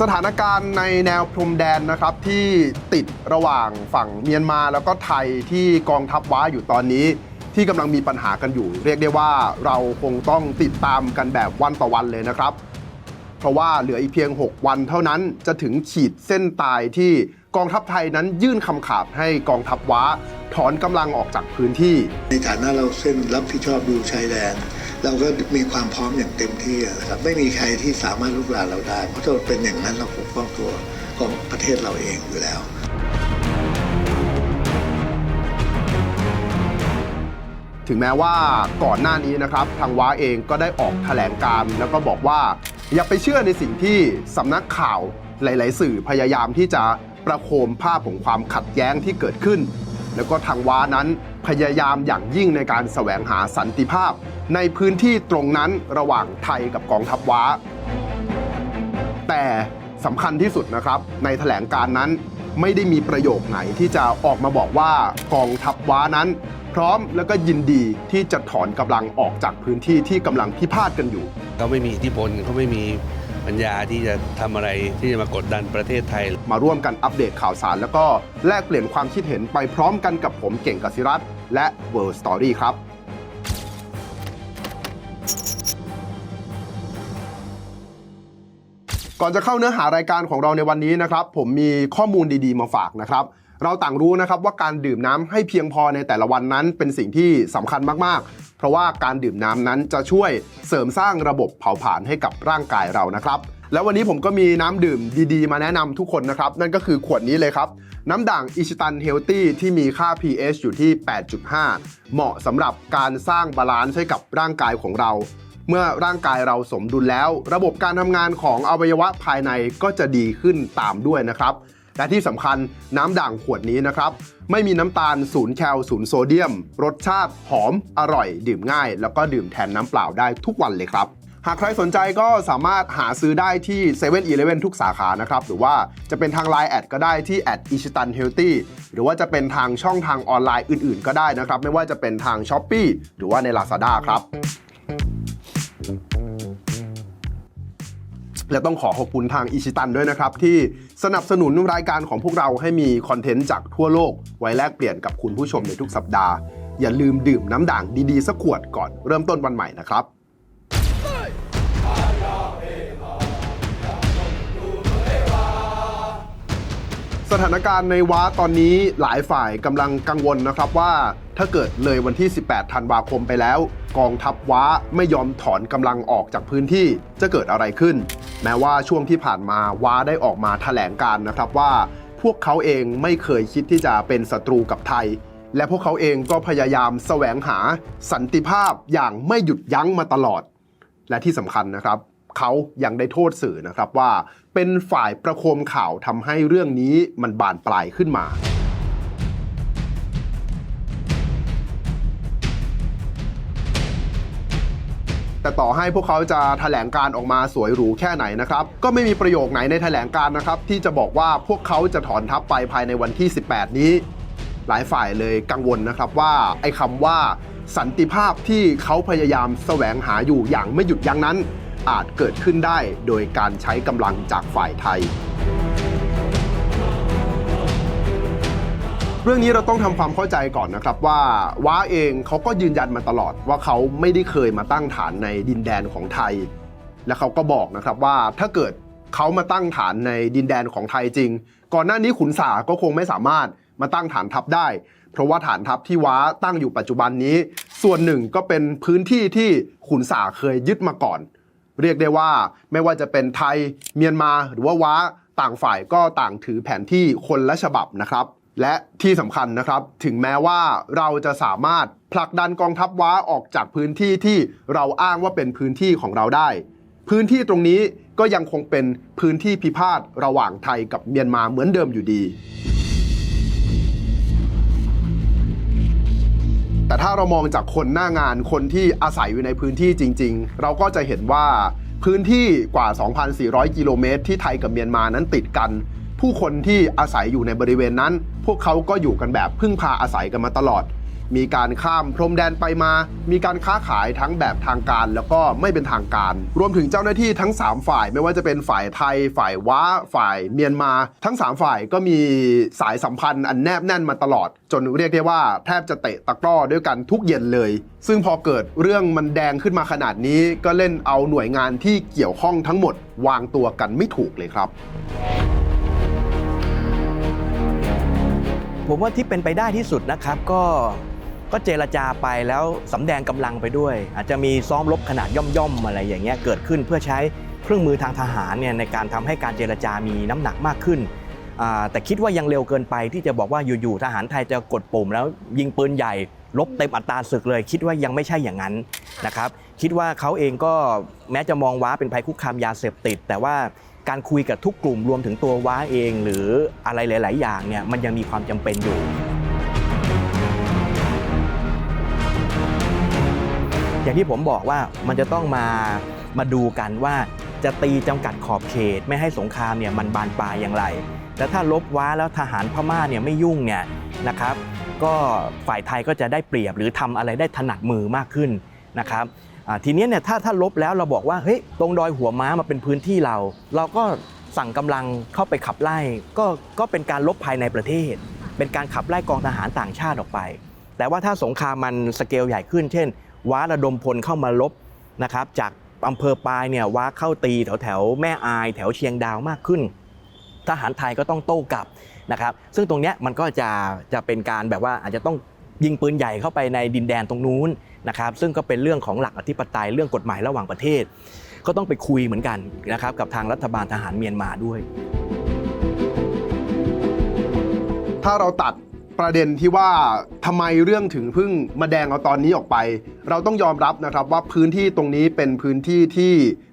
สถานการณ์ในแนวพรมแดนนะครับที่ติดระหว่างฝั่งเมียนมาแล้วก็ไทยที่กองทัพว้าอยู่ตอนนี้ ที่กำลังมีปัญหากันอยู่ เรียกได้ว่าเราคงต้องติดตามกันแบบวันต่อวันเลยนะครับ เพราะว่าเหลืออีกเพียง 6 วันเท่านั้นจะถึงขีดเส้นตายที่กองทัพไทยนั้นยื่นคำขาดให้กองทัพว้า ถอนกำลังออกจากพื้นที่ ในฐานะเราเส้นรับผิดชอบดูชายแดน เราก็มีความพร้อมอย่างเต็มที่นะครับไม่มีใครที่สามารถลุกลานเราได้เพราะถ้าเราเป็นอย่างนั้นเราปกป้องตัวของประเทศเราเองอยู่แล้วถึงแม้ว่าก่อนหน้านี้นะครับ ทางว้าเองก็ได้ออกแถลงการ์แล้วก็บอกว่า อย่าไปเชื่อในสิ่งที่สำนักข่าวหลาย ๆ สื่อพยายามที่จะประโคมภาพของความขัดแย้งที่เกิดขึ้น แล้วก็ทางว้านั้นพยายามอย่างยิ่งในการแสวงหาสันติภาพ ในพื้นที่ตรงนั้นระหว่างไทยกับกองทัพว้า แต่สำคัญที่สุดนะครับ ในแถลงการนั้นไม่ได้มีประโยคไหนที่จะออกมาบอกว่ากองทัพว้านั้น พร้อมแล้วก็ยินดีที่จะถอนกำลังออกจากพื้นที่ที่กำลังพิพาทกันอยู่ เขาไม่มีอิทธิพลเขาไม่มี ปัญญาที่จะทำอะไรที่จะมากดดันประเทศไทย มาร่วมกันอัปเดตข่าวสาร แล้วก็แลกเปลี่ยนความคิดเห็นไปพร้อมกันกับผมเก่งกศิรัตและ World Story ครับก่อนจะเข้าเนื้อหารายการของเราในวันนี้นะครับ ผมมีข้อมูลดีๆมาฝากนะครับ เราต่างรู้นะครับว่าการดื่มน้ำให้เพียงพอในแต่ละวันนั้นเป็นสิ่งที่สำคัญมากๆ เพราะว่าการดื่มน้ำนั้นจะช่วยเสริมสร้างระบบเผาผลาญให้กับร่างกายเรานะครับแล้ววันนี้ผมก็มีน้ำดื่มดีๆ มาแนะนำทุกคนนะครับ นั่นก็คือขวดนี้เลยครับ น้ำด่างอิชิตันเฮลตี้ที่มีค่า pH อยู่ที่ 8.5 เหมาะสำหรับการสร้างบาลานซ์ให้กับร่างกายของเรา เมื่อร่างกายเราสมดุลแล้ว ระบบการทำงานของอวัยวะภายในก็จะดีขึ้นตามด้วยนะครับ และที่สำคัญน้ำด่างขวดนี้นะครับ ไม่มีน้ำตาลศูนย์แคลศูนย์โซเดียม รสชาติหอมอร่อย ดื่มง่าย แล้วก็ดื่มแทนน้ำเปล่าได้ทุกวันเลยครับหากใครสนใจก็สามารถหาซื้อได้ที่7 e เ e ่ e อทุกสาขานะครับ หรือว่าจะเป็นทาง Line แอดก็ได้ที่แอดอิชิตันเฮลตี้หรือว่าจะเป็นทางช่องทางออนไลน์อื่นๆ ก็ได้นะครับ ไม่ว่าจะเป็นทาง s h อ p e e หรือว่าใน Lazada ครับ และต้องขอขอบคุณทางอิชิตันด้วยนะครับที่ สนับสนุนรายการของพวกเราให้มีคอนเทนต์จากทั่วโลก ไว้แลกเปลี่ยนกับคุณผู้ชมในทุกสัปดาห์ อย่าลืมดื่มน้ำด่างดีๆสักขวดก่อนเริ่มต้นวันใหม่นะครับสถานการณ์ในว้าตอนนี้หลายฝ่ายกำลังกังวลนะครับว่าถ้าเกิดเลยวันที่ 18 ธันวาคมไปแล้ว กองทัพว้าไม่ยอมถอนกำลังออกจากพื้นที่จะเกิดอะไรขึ้น แม้ว่าช่วงที่ผ่านมาว้าได้ออกมาแถลงการนะครับว่า พวกเขาเองไม่เคยคิดที่จะเป็นศัตรูกับไทย และพวกเขาเองก็พยายามแสวงหาสันติภาพอย่างไม่หยุดยั้งมาตลอด และที่สำคัญนะครับเขายังได้โทษสื่อนะครับว่าเป็นฝ่ายประโคมข่าวทำให้เรื่องนี้มันบานปลายขึ้นมา แต่ต่อให้พวกเขาจะแถลงการออกมาสวยหรูแค่ไหนนะครับ ก็ไม่มีประโยคไหนในแถลงการนะครับ ที่จะบอกว่าพวกเขาจะถอนทัพไปภายในวันที่ 18 นี้ หลายฝ่ายเลยกังวลนะครับว่าไอ้คำว่าสันติภาพที่เขาพยายามแสวงหาอยู่อย่างไม่หยุดยั้งนั้น อาจเกิดขึ้นได้โดยการใช้กำลังจากฝ่ายไทย เรื่องนี้เราต้องทำความเข้าใจก่อนนะครับว่าว้าเองเขาก็ยืนยันมาตลอดว่าเขาไม่ได้เคยมาตั้งฐานในดินแดนของไทย และเขาก็บอกนะครับว่าถ้าเกิดเขามาตั้งฐานในดินแดนของไทยจริง ก่อนหน้านี้ขุนสาก็คงไม่สามารถมาตั้งฐานทัพได้ เพราะว่าฐานทัพที่ว้าตั้งอยู่ปัจจุบันนี้ ส่วนหนึ่งก็เป็นพื้นที่ที่ขุนสาเคยยึดมาก่อน เรียกได้ว่าไม่ว่าจะเป็นไทยเมียนมาหรือว่าว้าต่างฝ่ายก็ต่างถือแผนที่คนละฉบับนะครับ และที่สำคัญนะครับ ถึงแม้ว่าเราจะสามารถผลักดันกองทัพว้าออกจากพื้นที่ที่เราอ้างว่าเป็นพื้นที่ของเราได้ พื้นที่ตรงนี้ก็ยังคงเป็นพื้นที่พิพาทระหว่างไทยกับเมียนมาเหมือนเดิมอยู่ดี แต่ถ้าเรามองจากคนหน้างานคนที่อาศัยอยู่ในพื้นที่จริง ๆ เราก็จะเห็นว่าพื้นที่กว่า 2,400 กิโลเมตรที่ไทยกับเมียนมานั้นติดกัน ผู้คนที่อาศัยอยู่ในบริเวณนั้น พวกเขาก็อยู่กันแบบพึ่งพาอาศัยกันมาตลอด มีการข้ามพรมแดนไปมา มีการค้าขายทั้งแบบทางการแล้วก็ไม่เป็นทางการ รวมถึงเจ้าหน้าที่ทั้ง 3 ฝ่ายไม่ว่าจะเป็นฝ่ายไทย ฝ่ายว้า ฝ่ายเมียนมา ทั้ง 3 ฝ่ายก็มีสายสัมพันธ์อันแนบแน่นมาตลอด จนเรียกได้ว่าแทบจะเตะตะกร้อด้วยกันทุกเย็นเลย ซึ่งพอเกิดเรื่องมันแดงขึ้นมาขนาดนี้ก็เล่นเอาหน่วยงานที่เกี่ยวข้องทั้งหมด วางตัวกันไม่ถูกเลยครับ ผมว่าที่เป็นไปได้ที่สุดนะครับก็ก็เจรจาไปแล้วสำแดงกำลังไปด้วย อาจจะมีซ้อมรบขนาดย่อมๆอะไรอย่างเงี้ยเกิดขึ้นเพื่อใช้เครื่องมือทางทหารเนี่ยในการทำให้การเจรจามีน้ำหนักมากขึ้น แต่คิดว่ายังเร็วเกินไปที่จะบอกว่าอยู่ๆทหารไทยจะกดปุ่ม แล้วยิงปืนใหญ่ลบเต็มอัตราศึกเลย คิดว่ายังไม่ใช่อย่างนั้นนะครับ คิดว่าเขาเองก็แม้จะมองว้าเป็นภัยคุกคามยาเสพติด แต่ว่า การคุยกับทุกกลุ่มรวมถึงตัวว้าเอง หรืออะไรหลาย ๆ อย่างเนี่ยมันยังมีความจำเป็นอยู่ อย่างที่ผมบอกว่ามันจะต้องมามาดูกันว่าจะตีจำกัดขอบเขตไม่ให้สงครามเนี่ยมันบานปลายอย่างไร แล้วถ้าลบว้าแล้วทหารพม่าเนี่ยไม่ยุ่งเนี่ยนะครับ ก็ฝ่ายไทยก็จะได้เปรียบหรือทำอะไรได้ถนัดมือมากขึ้นนะครับ ทีนี้เนี่ยถ้าถ้าลบแล้วเราบอกว่าเฮ้ยตรงดอยหัวม้ามาเป็นพื้นที่เรา เราก็สั่งกำลังเข้าไปขับไล่ก็ก็เป็นการลบภายในประเทศ เป็นการขับไล่กองทหารต่างชาติออกไป แต่ว่าถ้าสงครามมันสเกลใหญ่ขึ้น เช่น ว้าระดมพลเข้ามาลบนะครับจากอำเภอปลายเนี่ยว้าเข้าตีแถวแถวแม่อาย แถวเชียงดาวมากขึ้น ทหารไทยก็ต้องโต้กลับนะครับซึ่งตรงเนี้ยมันก็จะจะเป็นการแบบว่าอาจจะต้อง ยิงปืนใหญ่เข้าไปในดินแดนตรงนู้นนะครับซึ่งก็เป็นเรื่องของหลักอธิปไตยเรื่องกฎหมายระหว่างประเทศ ก็ต้องไปคุยเหมือนกันนะครับกับทางรัฐบาลทหารเมียนมาด้วย ถ้าเราตัดประเด็นที่ว่าทำไมเรื่องถึงพิ่งมาแดงเอาตอนนี้ออกไป เราต้องยอมรับนะครับว่าพื้นที่ตรงนี้เป็นพื้นที่ที่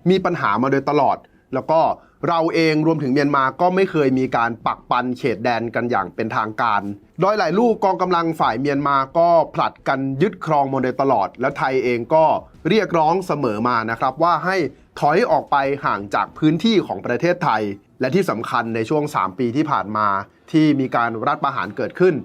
มีปัญหามาโดยตลอด แล้วก็เราเองรวมถึงเมียนมาก็ไม่เคยมีการปักปันเขตแดนกันอย่างเป็นทางการ โดยหลายลูกกองกำลังฝ่ายเมียนมาก็ผลัดกันยึดครองมาโดยตลอด แล้วไทยเองก็เรียกร้องเสมอมานะครับว่าให้ถอยออกไปห่างจากพื้นที่ของประเทศไทย และที่สำคัญในช่วง 3 ปีที่ผ่านมาที่มีการรัฐประหารเกิดขึ้น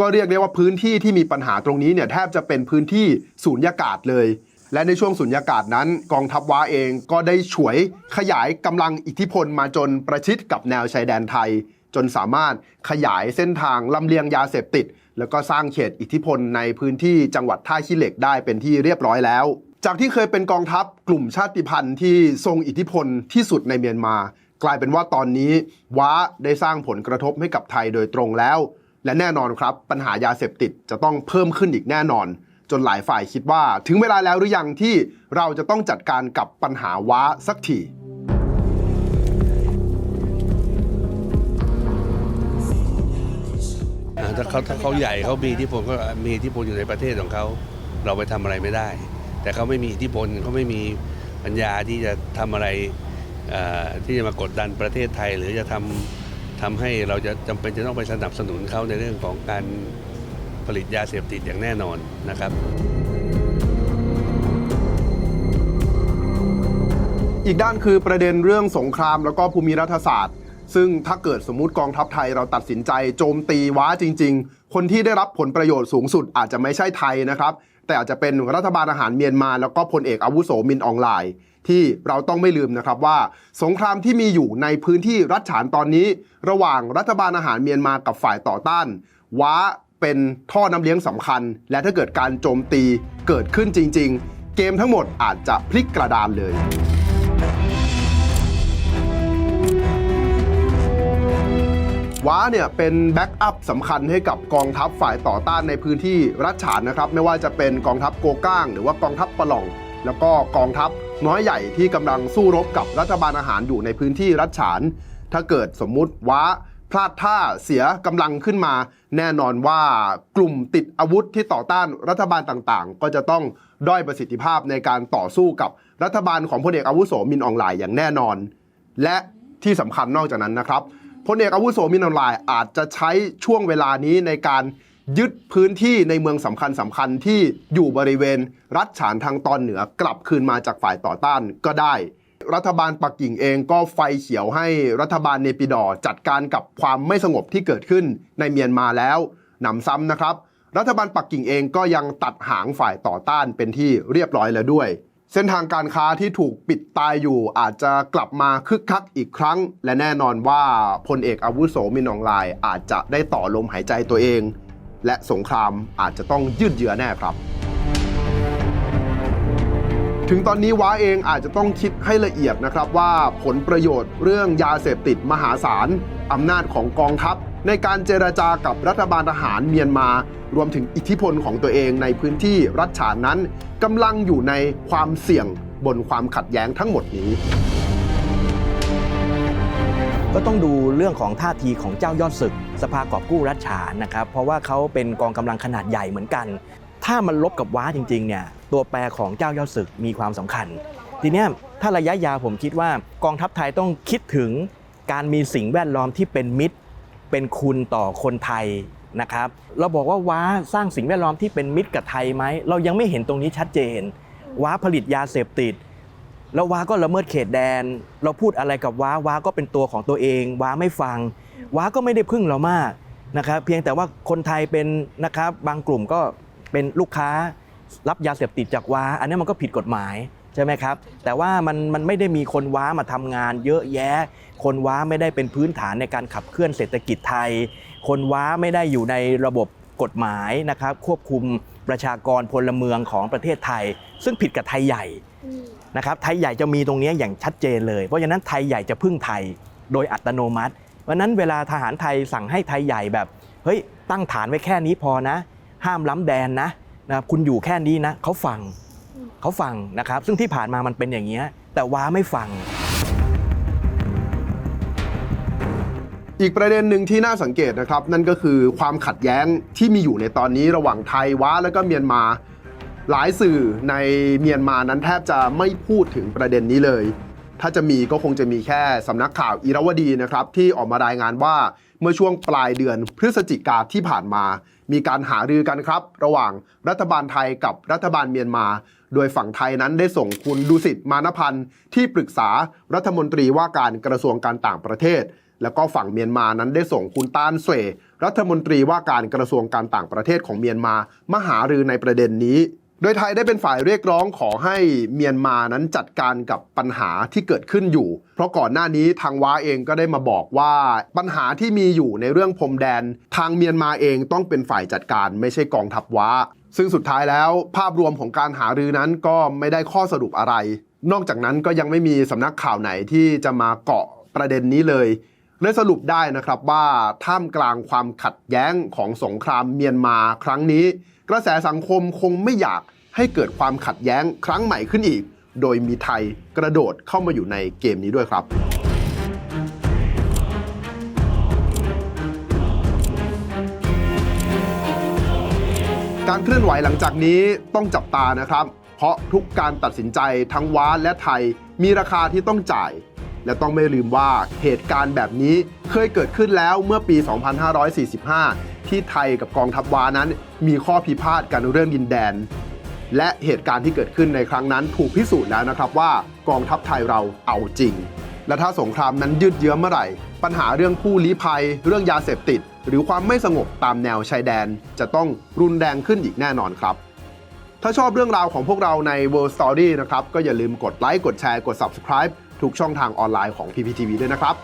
ก็เรียกได้ว่าพื้นที่ที่มีปัญหาตรงนี้เนี่ยแทบจะเป็นพื้นที่สูญญากาศเลย และในช่วงสุญญากาศนั้นกองทัพว้าเองก็ได้ฉวยขยายกำลังอิทธิพลมาจนประชิดกับแนวชายแดนไทย จนสามารถขยายเส้นทางลำเลียงยาเสพติด แล้วก็สร้างเขตอิทธิพลในพื้นที่จังหวัดท่าขี้เหล็กได้เป็นที่เรียบร้อยแล้ว จากที่เคยเป็นกองทัพกลุ่มชาติพันธุ์ที่ทรงอิทธิพลที่สุดในเมียนมา กลายเป็นว่าตอนนี้ว้าได้สร้างผลกระทบให้กับไทยโดยตรงแล้ว และแน่นอนครับปัญหายาเสพติดจะต้องเพิ่มขึ้นอีกแน่นอน จนหลายฝ่ายคิดว่าถึงเวลาแล้วหรือยังที่เราจะต้องจัดการกับปัญหาว้าสักทีถ้าเขาถ้าเขาใหญ่เขามีอิทธิพลก็มีอิทธิพลอยู่ในประเทศของเขา เราไปทำอะไรไม่ได้ แต่เขาไม่มีอิทธิพลเขาไม่มีปัญญาที่จะทำอะไรที่จะมากดดันประเทศไทย หรือจะทำทำให้เราจะจำเป็นจะต้องไปสนับสนุนเขาในเรื่องของการ ผลิตยาเสพติดอย่างแน่นอนนะครับ อีกด้านคือประเด็นเรื่องสงครามแล้วก็ภูมิรัฐศาสตร์ ซึ่งถ้าเกิดสมมติกองทัพไทยเราตัดสินใจโจมตีว้าจริง ๆ คนที่ได้รับผลประโยชน์สูงสุดอาจจะไม่ใช่ไทยนะครับ แต่อาจจะเป็นรัฐบาลอาหารเมียนมา แล้วก็พลเอกอาวุโสมินอองไลน์ที่เราต้องไม่ลืมนะครับว่า สงครามที่มีอยู่ในพื้นที่รัฐฉานตอนนี้ ระหว่างรัฐบาลอาหารเมียนมากับฝ่ายต่อต้านว้า เป็นท่อน้ำเลี้ยงสำคัญ และถ้าเกิดการโจมตีเกิดขึ้นจริง ๆ เกมทั้งหมดอาจจะพลิกกระดานเลย ว้าเนี่ยเป็นแบ็กอัพสำคัญให้กับกองทัพฝ่ายต่อต้านในพื้นที่รัฐฉานนะครับ ไม่ว่าจะเป็นกองทัพโกก้าง หรือว่ากองทัพปะหล่อง แล้วก็กองทัพน้อยใหญ่ที่กำลังสู้รบกับรัฐบาลอาหารอยู่ในพื้นที่รัฐฉาน ถ้าเกิดสมมุติว้า พลาดท่าเสียกำลังขึ้นมา แน่นอนว่ากลุ่มติดอาวุธที่ต่อต้านรัฐบาลต่างๆ ก็จะต้องด้อยประสิทธิภาพในการต่อสู้กับรัฐบาลของพลเอกอาวุโสมินอองหลายอย่างแน่นอน และที่สำคัญนอกจากนั้นนะครับพลเอกอาวุโสมินออนไลน์อาจจะใช้ช่วงเวลานี้ในการยึดพื้นที่ในเมืองสำคัญสำคัญที่อยู่บริเวณ รัฐฉานทางตอนเหนือกลับคืนมาจากฝ่ายต่อต้านก็ได้ รัฐบาลปักกิ่งเองก็ไฟเขียวให้รัฐบาลเนปิดอจัดการกับความไม่สงบที่เกิดขึ้นในเมียนมาแล้วหนำซ้ำนะครับ รัฐบาลปักกิ่งเองก็ยังตัดหางฝ่ายต่อต้านเป็นที่เรียบร้อยแล้วด้วย เส้นทางการค้าที่ถูกปิดตายอยู่อาจจะกลับมาคึกคักอีกครั้ง และแน่นอนว่าพลเอกอาวุโสมินองลน์อาจจะได้ต่อลมหายใจตัวเอง และสงครามอาจจะต้องยืดเยื้อแน่ครับ ถึงตอนนี้ว้าเองอาจจะต้องคิดให้ละเอียดนะครับว่าผลประโยชน์เรื่องยาเสพติดมหาศาลอำนาจของกองทัพ ในการเจรจากับรัฐบาลทหารเมียนมา รวมถึงอิทธิพลของตัวเองในพื้นที่รัฐฉานนั้นกำลังอยู่ในความเสี่ยงบนความขัดแย้งทั้งหมดนี้ ก็ต้องดูเรื่องของท่าทีของเจ้ายอดศึก สภากอบกู้รัฐฉานนะครับ เพราะว่าเขาเป็นกองกำลังขนาดใหญ่เหมือนกัน ถ้ามันลบกับว้าจริงๆเนี่ย ตัวแปรของเจ้าย่อศึกมีความสำคัญ ทีนี้ถ้าระยะยาวผมคิดว่ากองทัพไทยต้องคิดถึงการมีสิ่งแวดล้อมที่เป็นมิตร เป็นคุณต่อคนไทยนะครับเราบอกว่าว้าสร้างสิ่งแวดล้อมที่เป็นมิตรกับไทยไหมเรายังไม่เห็นตรงนี้ชัดเจน ว้าผลิตยาเสพติด แล้วว้าก็ละเมิดเขตแดน เราพูดอะไรกับว้าว้าก็เป็นตัวของตัวเอง ว้าไม่ฟัง ว้าก็ไม่ได้พึ่งเรามากนะครับเพียงแต่ว่าคนไทยเป็นนะครับบางกลุ่มก็เป็นลูกค้า รับยาเสพติดจากว้า อันนี้มันก็ผิดกฎหมายใช่ไหมครับ แต่ว่ามันมันไม่ได้มีคนว้ามาทำงาน เยอะแยะ คนว้าไม่ได้เป็นพื้นฐานในการขับเคลื่อนเศรษฐกิจไทย คนว้าไม่ได้อยู่ในระบบกฎหมายนะครับ ควบคุมประชากรพลเมืองของประเทศไทย ซึ่งผิดกับไทยใหญ่นะครับไทยใหญ่จะมีตรงนี้อย่างชัดเจนเลย เพราะฉะนั้นไทยใหญ่จะพึ่งไทยโดยอัตโนมัติเพราะฉะนั้นเวลาทหารไทยสั่งให้ไทยใหญ่แบบเฮ้ยตั้งฐานไว้แค่นี้พอนะ ห้ามล้ำแดนนะ นะครับคุณอยู่แค่นี้นะเขาฟังเขาฟังนะครับ ซึ่งที่ผ่านมามันเป็นอย่างนี้ยแต่ว้าไม่ฟัง อีกประเด็นหนึ่งที่น่าสังเกตนะครับ นั่นก็คือความขัดแย้งที่มีอยู่ในตอนนี้ระหว่างไทยว้าและก็เมียนมาหลายสื่อในเมียนมานั้นแทบจะไม่พูดถึงประเด็นนี้เลย ถ้าจะมีก็คงจะมีแค่สำนักข่าวอิรวดีนะครับ ที่ออกมารายงานว่าเมื่อช่วงปลายเดือนพฤศจิกาที่ผ่านมา มีการหารือกันครับ ระหว่างรัฐบาลไทยกับรัฐบาลเมียนมา โดยฝั่งไทยนั้นได้ส่งคุณดุสิตมานพันธ์ที่ปรึกษารัฐมนตรีว่าการกระทรวงการต่างประเทศ แล้วก็ฝั่งเมียนมานั้นได้ส่งคุณตานเสวรัฐมนตรีว่าการกระทรวงการต่างประเทศของเมียนมามาหารือในประเด็นนี้ โดยไทยได้เป็นฝ่ายเรียกร้องขอให้เมียนมานั้นจัดการกับปัญหาที่เกิดขึ้นอยู่ เพราะก่อนหน้านี้ทางว้าเองก็ได้มาบอกว่าปัญหาที่มีอยู่ในเรื่องพรมแดน ทางเมียนมาเองต้องเป็นฝ่ายจัดการไม่ใช่กองทัพว้า ซึ่งสุดท้ายแล้วภาพรวมของการหารือนั้นก็ไม่ได้ข้อสรุปอะไร นอกจากนั้นก็ยังไม่มีสำนักข่าวไหนที่จะมาเกาะประเด็นนี้เลยเลยสรุปได้นะครับว่าท่ามกลางความขัดแย้งของสงครามเมียนมาครั้งนี้ กระแสสังคมคงไม่อยากให้เกิดความขัดแย้งครั้งใหม่ขึ้นอีก โดยมีไทยกระโดดเข้ามาอยู่ในเกมนี้ด้วยครับการเคลื่อนไหวหลังจากนี้ต้องจับตานะครับ เพราะทุกการตัดสินใจทั้งว้าและไทยมีราคาที่ต้องจ่าย และต้องไม่ลืมว่าเหตุการณ์แบบนี้เคยเกิดขึ้นแล้วเมื่อปี 2545 ที่ไทยกับกองทัพวานั้นมีข้อพิพาทกันเรื่องดินแดน และเหตุการณ์ที่เกิดขึ้นในครั้งนั้นถูกพิสูจน์แล้วนะครับว่ากองทัพไทยเราเอาจริง และถ้าสงครามนั้นยืดเยื้อเมื่อไหร่ ปัญหาเรื่องผู้ลี้ภัย เรื่องยาเสพติด หรือความไม่สงบตามแนวชายแดน จะต้องรุนแรงขึ้นอีกแน่นอนครับถ้าชอบเรื่องราวของพวกเราใน World Story นะครับ ก็อย่าลืมกดไลค์ กดแชร์ กด Subscribe ทุกช่องทางออนไลน์ของ PPTV ด้วยนะครับ